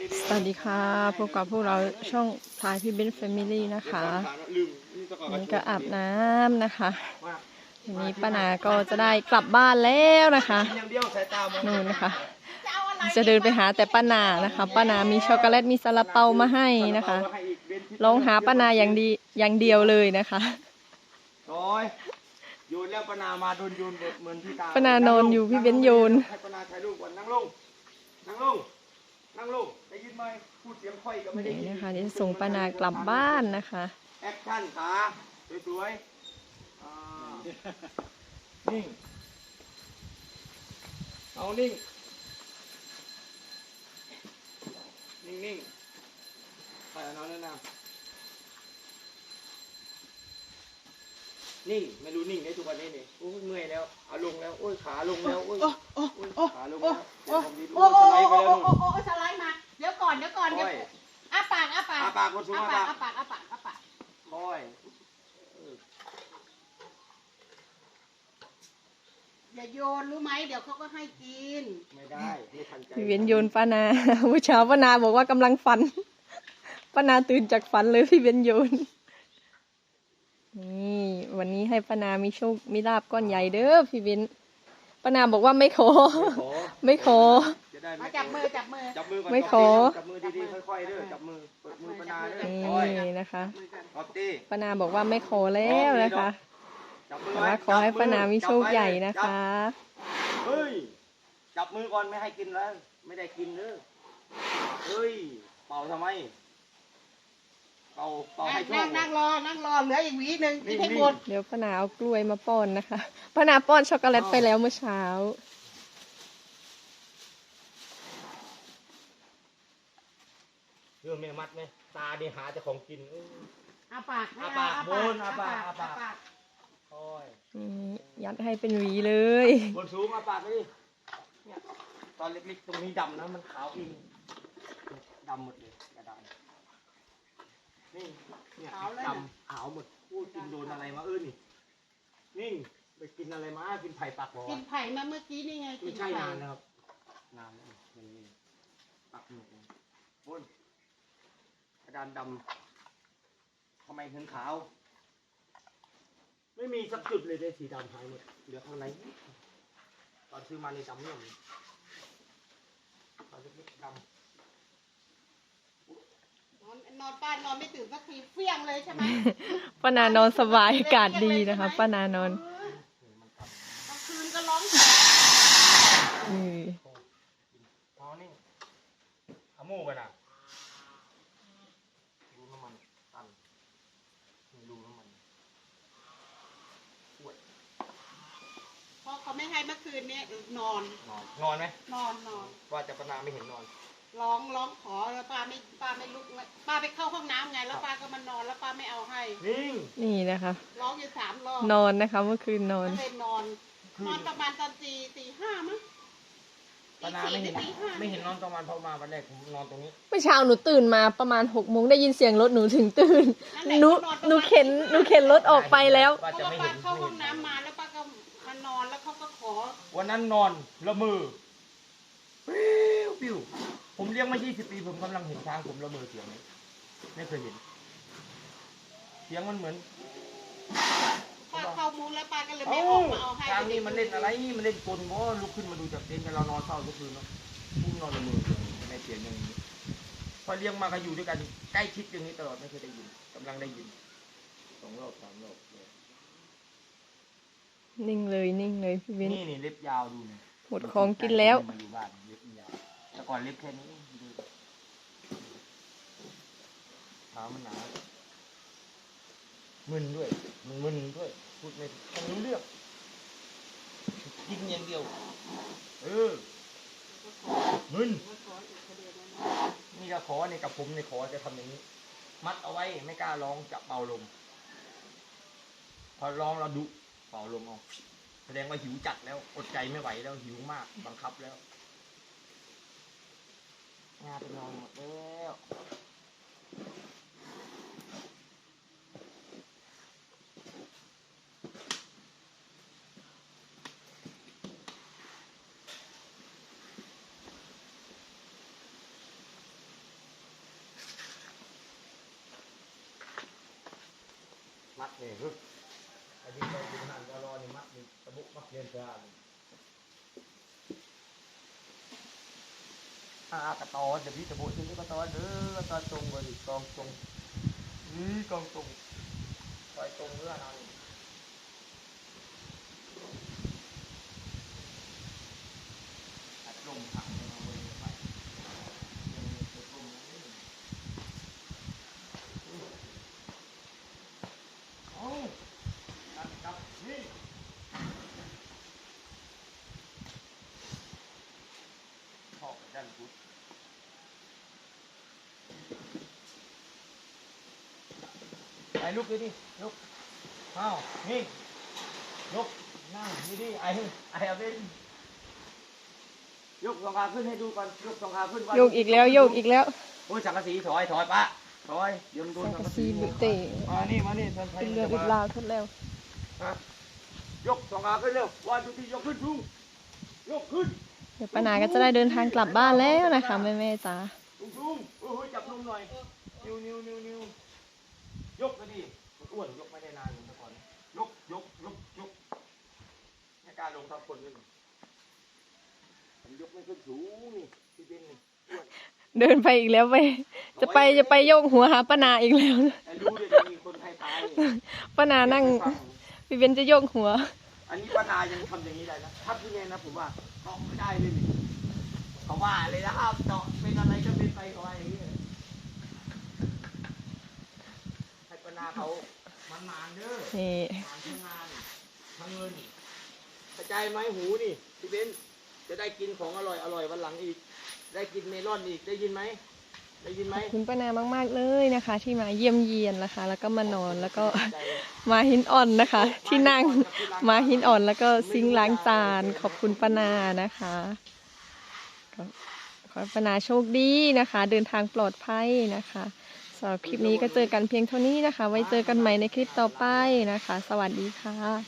ดีสวัสดีค่ะ พบกับพวกเราช่องทายพี่เบนแฟมิลี่นะคะลืมนี่ตะกอนนี่ก็อาบน้ำนะคะวันนี้ป้านาก็จะได้กลับบ้านแล้วนะคะกินอย่างเดียวสายตามองนู่นนะคะ จะเดินไปหาแต่ป้านานะคะป้านามีช็อกโกแลตมีซาลาเปามาให้นะคะ ลองหาป้านาอย่างดีอย่างเดียวเลยนะคะโอ้ยโยนแล้วปนามาโดนโยนเหมือนที่ตาปนานอนอยู่พี่เบ้นโยนให้ปนาถ่ายรูปก่อนนั่งลงนั่งลง นั่งลงได้ยินไหมพูดเสียงค่อยก็ไม่ได้นี่ยินนะคะเดี๋ยวจะส่งป้านากลับบ้านนะคะ แอคชั่นขาสวยๆอ่านิ่ง เอานิ่ง นิ่งนิ่งใครเอาน้องนั่นนะนิ่ง ไม่รู้นิ่งได้ทุกวันนี้นี่โอ้ยเมื่อยแล้วเอาลงแล้ว โอ้ยขาลงแล้ว โอ้ยโอ้ยขาลงแล้วเดี๋ยวผมดีดูโอ้โอ้สไลโอ้ด์ไปโอ้แล้วโอ้นู่น โอ้สไลด์มาเดี๋ยวก่ อนเดี๋ยวก่อนเดี๋ยวโอ้ยอ้าปากอ้าปากอ้าปากคนสูงอ้าอ้าปาปากกอ้าปากอ้าปากอ้าปากโอ้ยอย่าโยนรู้ไหมเดี๋ยวเขาก็ให้กิน ไม่ได้ไม่ทันใจพี่เบนโยนป้านาเมื่อเช้าป้านาบอกว่ากำลังฝันป้านาตื่นจากฝันเลยพี่เบนโยน นี่ วันนี้ให้ป้านามีโชคมีลาบก้อนใหญ่เด้อพี่เบนป้านาบอกว่าไม่ขอขอไม่ขอ จะได้มาจับมือจับมือจับมือก่อนไม่ขอ จับมือดีๆค่อยๆเด้อจับมือเปิดมือปนาเด้อนี่โอ้ยนะคะมือกันขอบตีป้านาบอกว่าไม่ขอแล้วนะคะจับมือแต่ไว้ว่าขอให้ป้านามีโชคใหญ่นะจับคะ เฮ้ยจับมือก่อนไม่ให้กินแล้ว ไม่ได้กินเด้อเฮ้ยเป่าทำไมเป่าเป่าให้โชนั่คงนั่งรอนั่งรอเหลืออีกหวีหนึ่งกินให้นี่หมดเดี๋ยวป้านาเอากล้วยมาป้อนนะคะป้านาป้อนช็อกโกแลตไปแล้วเมื่อเช้า เรื่ องแม่มัดไหมตาดีหาแต่ของกินเอ้ยอ้าปากอ้าปากบนอ้าปากอ้าปาก โอ้ยอืมยัดให้เป็นหวีเลย บนสูงมาปากเลยเนี่ยตอนเล็กๆตรงนี้ดำนะมันขาวเองดำหมดเลยกระดานนี่เนี่ยดำขาวหมดพูดกินโดนอะไรมาเออนี่นิ่งไปกินอะไรมากินไผ่ปักบอกกินว่าไผ่มาเมื่อกี้นี่ไงกิไม่นใช่ไผ่นานนะครับนานแล้วนี่นี่ปักหมดเลยบนก ระดานดำทำไมถึงขาว ไม่มีสักจุดเลยได้สีดำหายหมดเหลือข้างในตอนซื้อมาในดำเนี่ยมตอนเล็กๆดนอนนอนป้านอนไม่ตื่นสักทีเฟี้ยงเลยใช่ไหมป้านานอนสบายอากาศดีนะคะป้านานอนเออำมันดกลางคืนก็ร้องนี่ำอ๋อนี่เอาหมูกันอะดูน้ำมันตันนี่ดูน้ำมันขวด เพราะเขาไม่ให้เมื่อคืนเนี้นอน นอนนอนไหมนอนนอนว่าจะปนาไม่เห็นนอน ร้องร้องขอแล้วป้าไม่ป้าไม่ลุกไม่ป้าไปเข้าห้องน้ำไง แล้วป้าก็มานอนแล้วป้าไม่เอาให้ นิ่งนี่นะคะ ร้องอยู่สามรอบนอนนะคะ เมื่อคืนนอน ก็เลยนอนนอนประมาณตอนตีตีห้ามั้งปนาตีไม่สี่หเห็รืนอตีห้าไม่เห็นนอนกลางวันเพราะมาวันแรกผมนอนตรงนี้เมื่อเช้าหนูตื่นมาประมาณหกโมงได้ยินเสียงรถหนูถึงตื่นนั่นแหละหนูขาอหนูเข็นหนูเข็นรถออกไปแล้ว เพว่าราะจะว่าไม่ป้าเห็นเข้าห้องน้ำมาแล้วป้าก็มานอนแล้วเขาก็ขอ วันนั้นนอนละมือปิ้วปิ้วผมเลี้ยงมา 20 ปี ผมกำลังเห็นช้างผมละเมอเสียงนี้ไม่เคยเห็น เสียงมันเหมือนป้าเข้ามุ้งแล้วป้าก็เลยเอ้าไม่ออกมาเอาให้ช้างนี่มันเล่นอะไรมันเล่นกลบ่ลุกขึ้นมาดูจากเต็นท์กันเรานอนเฝ้าทุกคืนเนาะพุ่งนอนละเมอเสียงในเสียงอย่างนี้พอเลี้ยงมาก็อยู่ด้วยกันใกล้ชิดอย่างนี้ตลอดไม่เคยได้ยินกำลังได้ยินสองรอบสามรอบเลย นิ่งเลยนิ่งเลยพี่เบนนี่นี่เล็บยาวดูนี่หมดของกินแล้วมาอยู่บ้านเล็บยาวแต่ก่อนเล็บแค่นี้ดูขามันหนามึนด้วย มันมึนด้วย พูดไม่ไม่รู้เรื่องกินอย่างเดียว เออมึนนี่ก็ขอนี่กับผมนี่ขอจะทำอย่างนี้ มัดเอาไว้ไม่กล้าร้องจะเป่าลมพอร้องเราดุ เป่าลมออกแสดงว่าหิวจัดแล้ว อดใจไม่ไหวแล้วหิวมาก บังคับแล้วงาเป็นรอยหมดแล้วมัดเลย เราเป็นหันก็รอนี่มัดนี่ตะบุกมักเรียนเสือนี่อากระตอนเดี๋ยวพี่ตะบุกชิ้นนี้กระตอนเด้อกระตอนตรงเลยกองตรงนี่กองตรงไปตรงเรื่องนั้นอัดลมถังมาบริเวณไปยังมีตัวลมนั่นนี่เอาดันกลับนี่พอกดันพุทธไป ลุกดิดิลุกอ้าวนี่ลุกนั่งนี่ดิไอ้ไอ้เอาเป็นยกสองขาขึ้นให้ดูก่อนยกสองขาขึ้นว่าโยกอีกแล้วโยกอีกแล้วโอ้ยสังกะสีถอยถอยปะถอยเดี๋ยวมันโดนสังสังกะกะสีสีบุเตะมานี่มานี่ท่านไทยเป็นเรื่องอีกราวทุดแล้วฮะยกสองขาขึ้นเร็ววันทุกทียกขึ้นทุ่งยกขึ้นเดี๋ยวป้านาก็จะได้เดินทางกลับบ้านแล้วนะคะแม่แม่ๆจ๋าทุ่งทุ่งโอ้ยจับนมหน่อยนิ้วนิ้วนิ้วนิ้ว ยกไปดิมันอ้วนยกไม่ได้นานเหมือนเมื่อก่อนยกยกยกยกให้การลงทับคนนึงผมยกไม่ขึ้นสูงนี่พี่เบนนี่อ้วนเดินไปอีกแล้วไป จะไปจะไปโยกหัวหาป้านาอีกแล้วไอ้รู้เลยจะมีคนไทยตายป้านานั่งพี่เบนจะโยกหัว อันนี้ป้านายังทำอย่างนี้ได้นะถ้าพี่แนนนะผมว่าเกาะไม่ได้เลยนี่เขาว่าเลยนะครับเจาะเป็นอะไรก็เป็นไปเขาว่าอย่างนี้เลยให้ป้านาเขามัน นานเด้อนี่นานทั้งงานทั้งเงินกระจายไหมหูนี่พี่เบนจะได้กินของอร่อยอร่อยวันหลังอีก ได้กินเมลอนอีกได้ยินไหมได้ยินไหมขอบคุณป้านามาก ๆเลยนะคะ ที่มาเยี่ยมเยียนนะคะ แล้วก็มานอนแล้วก็ใจมาหินอ่อนนะคะ ที่นั่งมาหินอ่อนแล้วก็ซิงค์ล้างจานขอบคุณป้านานะคะก็ขอให้ป้านาโชคดีนะคะ เดินทางปลอดภัยนะคะ สำหรับคลิปนี้ก็เจอกันเพียงเท่านี้นะคะ ไว้เจอกันใหม่ในคลิปต่อไปนะคะ สวัสดีค่ะ